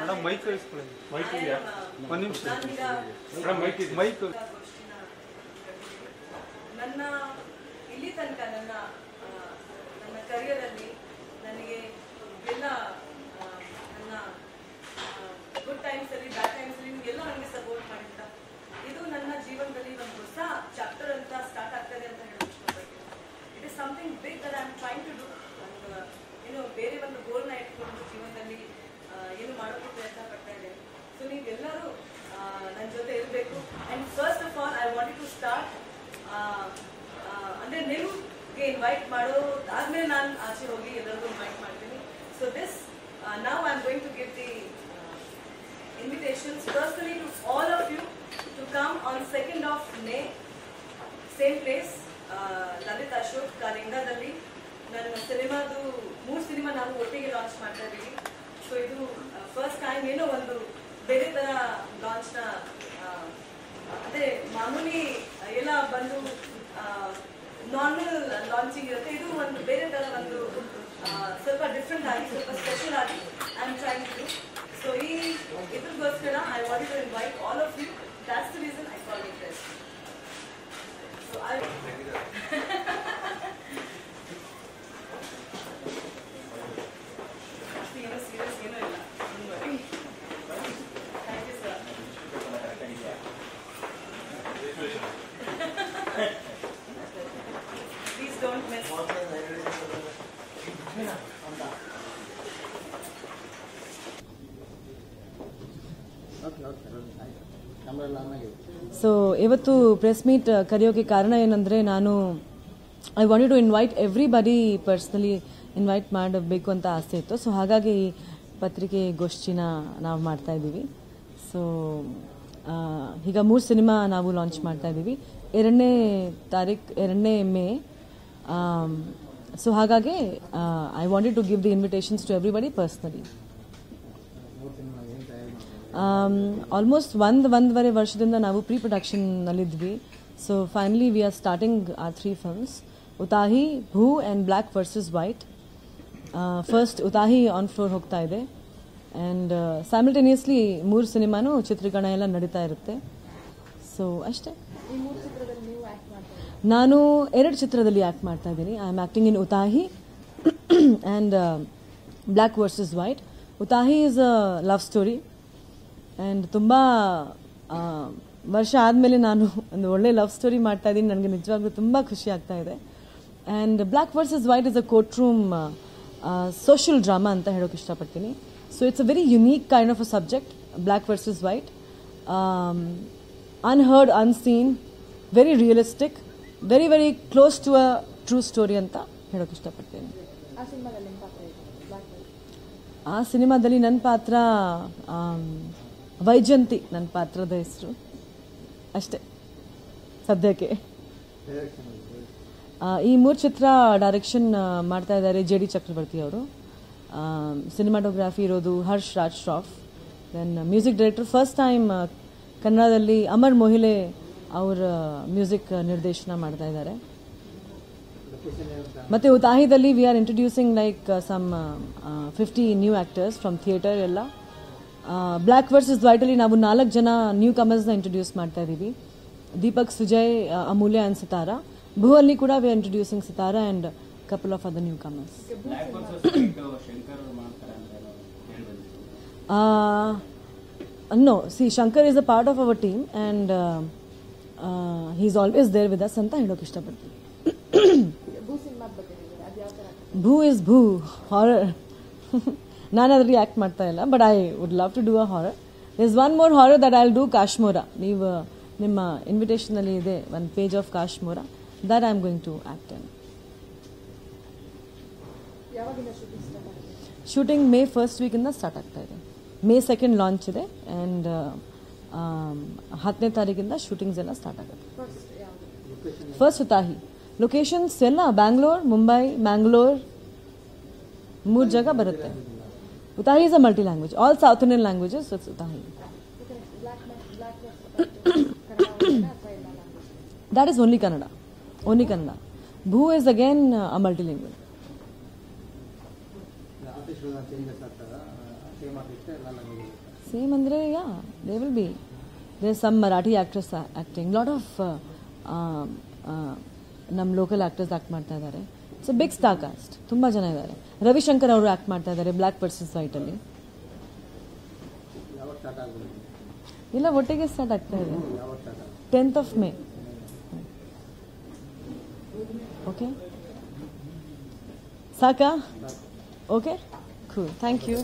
Madam mic mic ಇದೆಯಾ? uh, ಒಂದು ನಿಮಿಷ. ಮೇಡಮ್ ಮೈಕ್ ಇದೆ ಮೈಕ್ ನನ್ನ ಇಲ್ಲಿ ತನಕ ನನ್ನ ನನ್ನ ಕರಿಯರಲ್ಲಿ ನನಗೆ ಎಲ್ಲ ಆ, ನನ್ನ ಗುಡ್ ಟೈಮ್ಸ್ ಅಲ್ಲಿ ಬ್ಯಾಡ್ ಟೈಮ್ಸ್ ಅಲ್ಲಿ ನಿಮ್ಗೆಲ್ಲ ನನಗೆ ಸಪೋರ್ಟ್ ಮಾಡಿದ್ದ ಇದು ನನ್ನ ಜೀವನದಲ್ಲಿ ಒಂದು ಹೊಸ ಚಾಪ್ಟರ್ ಅಂತ ಸ್ಟಾರ್ಟ್ ಆಗ್ತದೆ ಅಂತ ಹೇಳೋಕೆ ಇಷ್ಟಪಡ್ತೀನಿ it is something big that I am trying to do ಒಂದು ಏನು ಬೇರೆ ಒಂದು ಗೋಲ್ನ ಇಟ್ಕೊಂಡು ಜೀವನದಲ್ಲಿ ಏನು ಮಾಡೋಕ್ಕೆ ಪ್ರಯತ್ನ ಪಡ್ತಾ ಇದ್ದೇನೆ. ಸೊ ನೀವೆಲ್ಲರೂ ನನ್ನ ಜೊತೆ ಇರಬೇಕು. And first of all I want to start ಅಂದರೆ ನಿಮ್ಗೆ ಇನ್ವೈಟ್ ಮಾಡೋದಾದ್ಮೇಲೆ ನಾನು ಆಚೆ ಹೋಗಿ ಎಲ್ಲರಿಗೂ ಇನ್ವೈಟ್ ಮಾಡ್ತೀನಿ. ಸೊ ದಿಸ್ ನಾವು I am going to give the invitations personally to all of you to come on 2nd of May, same place, uh, Ashok ನನ್ನ ಸಿನಿಮಾದು ಮೂರು ಸಿನಿಮಾ ನಾವು ಒಟ್ಟಿಗೆ ಲಾಂಚ್ ಮಾಡ್ತಾ ಇದ್ದೀವಿ. ಸೊ ಇದು ಫಸ್ಟ್ ಟೈಮ್ ಏನೋ ಒಂದು ಬೇರೆ ಥರ ಲಾಂಚ್ನ ಅದೇ ಮಾಮೂಲಿ ಎಲ್ಲ ಬಂದು ನಾರ್ಮಲ್ ಲಾಂಚಿಂಗ್ ಇರುತ್ತೆ. ಇದು ಒಂದು ಬೇರೆ ತರ ಒಂದು ಸ್ವಲ್ಪ ಡಿಫ್ರೆಂಟ್ ಆಗಿ, ಸ್ವಲ್ಪ ಸ್ಪೆಷಲ್ ಆಗಿ ಐ ಆಮ್ ಟ್ರೈಂಗ್ ಸೊ ಈ ಇದ್ರಗೋಸ್ಕರ I want to invite all of you that's the reason I call it this so I ಏನೋ ಸೀರಿಯಸ್ ಏನೂ ಇಲ್ಲ thank you sir please don't miss so ಇವತ್ತು ಪ್ರೆಸ್ ಮೀಟ್ ಕರೆಯೋಕೆ ಕಾರಣ ಏನಂದರೆ ನಾನು I want to invite everybody personally invite ಮಾಡಬೇಕು ಅಂತ ಆಸೆ ಇತ್ತು. ಸೊ ಹಾಗಾಗಿ ಪತ್ರಿಕೆ ಗೋಷ್ಠಿನ ನಾವು ಮಾಡ್ತಾ ಇದ್ದೀವಿ. ಸೊ ಈಗ ಮೂರು ಸಿನಿಮಾ ನಾವು ಲಾಂಚ್ ಮಾಡ್ತಾ ಇದ್ದೀವಿ. ಎರಡನೇ ತಾರೀಕು ಎರಡನೇ ಮೇ ಸೊ ಹಾಗಾಗಿ I wanted to give the invitations to everybody personally almost ಒಂದು, ಒಂದೂವರೆ ವರ್ಷದಿಂದ ನಾವು pre ಪ್ರೊಡಕ್ಷನ್ನಲ್ಲಿದ್ವಿ so finally we are starting R three films Utahi Bhoo and black versus white first Utahi on floor ಹೋಗ್ತಾ ಇದೆ. And simultaneously ಮೂರು ಸಿನಿಮಾನು ಚಿತ್ರೀಕರಣ ಎಲ್ಲ ನಡೀತಾ ಇರುತ್ತೆ. ಸೊ ಅಷ್ಟೇ. ನಾನು ಎರಡು ಚಿತ್ರದಲ್ಲಿ ಆ್ಯಕ್ಟ್ ಮಾಡ್ತಾ ಇದ್ದೀನಿ. I am acting in Utahi and black versus white Utahi is a love story and ತುಂಬ ವರ್ಷ ಆದಮೇಲೆ ನಾನು ಒಂದು ಒಳ್ಳೆ ಲವ್ ಸ್ಟೋರಿ ಮಾಡ್ತಾ ಇದ್ದೀನಿ. ನನಗೆ ನಿಜವಾಗ್ಲೂ ತುಂಬ ಖುಷಿ ಆಗ್ತಾ ಇದೆ. And black versus white is a courtroom social drama ಅಂತ ಹೇಳೋಕೆ ಇಷ್ಟಪಡ್ತೀನಿ. So it's a very unique kind of a subject black versus white unheard unseen very realistic very very close to a true story ಅಂತ ಹೇಳೋಕೆ ಇಷ್ಟಪಡ್ತೀನಿ. ಆ ಸಿನಿಮಾದಲ್ಲಿ ನನ್ನ ಪಾತ್ರ ವೈಜಂತಿ ನನ್ನ ಪಾತ್ರದ ಹೆಸರು. ಅಷ್ಟೇ. ಸದ್ಯಕ್ಕೆ. ಈ ಮೂರು ಚಿತ್ರ ಡೈರೆಕ್ಷನ್ ಮಾಡ್ತಾ ಇದ್ದಾರೆ ಜೆ ಡಿ ಚಕ್ರವರ್ತಿ ಅವರು. ಸಿನಿಮಾಟೋಗ್ರಾಫಿ ಇರೋದು Harsh Raj Shroff then music director first time ಕನ್ನಡದಲ್ಲಿ ಅಮರ್ ಮೊಹಿಲೆ ಅವರ ಮ್ಯೂಸಿಕ್ ನಿರ್ದೇಶನ ಮಾಡ್ತಾ ಇದ್ದಾರೆ. ಮತ್ತೆ ಉತಾಹಿದಲ್ಲಿ we are introducing like some fifty new actors from theatre ಎಲ್ಲ. ಬ್ಲ್ಯಾಕ್ ವರ್ಸಸ್ ವೈಟಲ್ಲಿ ನಾವು ನಾಲ್ಕು ಜನ ನ್ಯೂ ಕಮರ್ಸ್ನ ಇಂಟ್ರೊಡ್ಯೂಸ್ ಮಾಡ್ತಾ ಇದ್ದೀವಿ. ದೀಪಕ್ ಸುಜಯ್ ಆ, ಅಮೂಲ್ಯ ಆ್ಯಂಡ್ ಸಿತಾರಾ. ಭೂ ಅಲ್ಲಿ ಕೂಡ we are introducing Sitara and couple of other newcomers black versus white Shankar ಮಾಡ್ತಾರೆ ಅಂತ ಏನೋ ಹೇಳಿ ಬಂದಿತ್ತು no see Shankar is a part of our team and he is always there with us ಅಂತ ಹೇಳೋಕೆ ಇಷ್ಟಪಡ್ತೀನಿ. ಭೂ ಇಸ್ ಭೂ ಹಾರರ್ ನಾನು ಅದರಲ್ಲಿ ಆ್ಯಕ್ಟ್ ಮಾಡ್ತಾ ಇಲ್ಲ but I would love to do a horror is one more horror that I will do Kashmora ನೀವು ನಿಮ್ಮ ಇನ್ವಿಟೇಷನಲ್ಲಿ ಇದೆ one page of Kashmora that I am going to act in shooting May first ವೀಕಿಂದ start ಆಗ್ತಾ ಇದೆ. May second launch ಇದೆ and ಹತ್ತನೇ ತಾರೀಕಿಂದ shootings ಎಲ್ಲ ಸ್ಟಾರ್ಟ್ ಆಗುತ್ತೆ. ಫಸ್ಟ್ ಉತಾಹಿ ಲೊಕೇಶನ್ಸ್ ಎಲ್ಲ ಬ್ಯಾಂಗ್ಳೂರ್ ಮುಂಬೈ ಮ್ಯಾಂಗ್ಳೂರ್ ಮೂರು ಜಾಗ ಬರುತ್ತೆ. Utahi is a multi language all South Indian languages it's Utahi that is only Kannada only Kannada Bhoo is again a multilingual ಆರ್ಟಿಸ್ಟ್ಗಳನ್ನ changes ಆಗ್ತಾರ ಸೇಮ್ ಆರ್ಟಿಸ್ಟ್ ಎಲ್ಲ ಲ್ಯಾಂಗ್ವೇಜ್ ಸೇಮ್ ಅಂದರೆ yeah they will be they some Marathi actress acting lot of ನಮ್ಮ local actors act ಮಾಡ್ತಾ ಇದ್ದಾರೆ it's big star cast ತುಂಬಾ ಜನ ಇದ್ದಾರೆ. ರವಿಶಂಕರ್ ಅವರು ಆಕ್ಟ್ ಮಾಡ್ತಾ ಇದ್ದಾರೆ ಬ್ಲಾಕ್ ಪರ್ಸನ್ಸ್ ಆಗ್ಬೋದು ಇಲ್ಲ, ಒಟ್ಟಿಗೆ ಸ್ಟಾರ್ಟ್ ಆಗ್ತಾ ಇದೆ. ಟೆಂತ್ ಆಫ್ ಮೇ ಓಕೆ ಸಾಕಾ? Okay thank you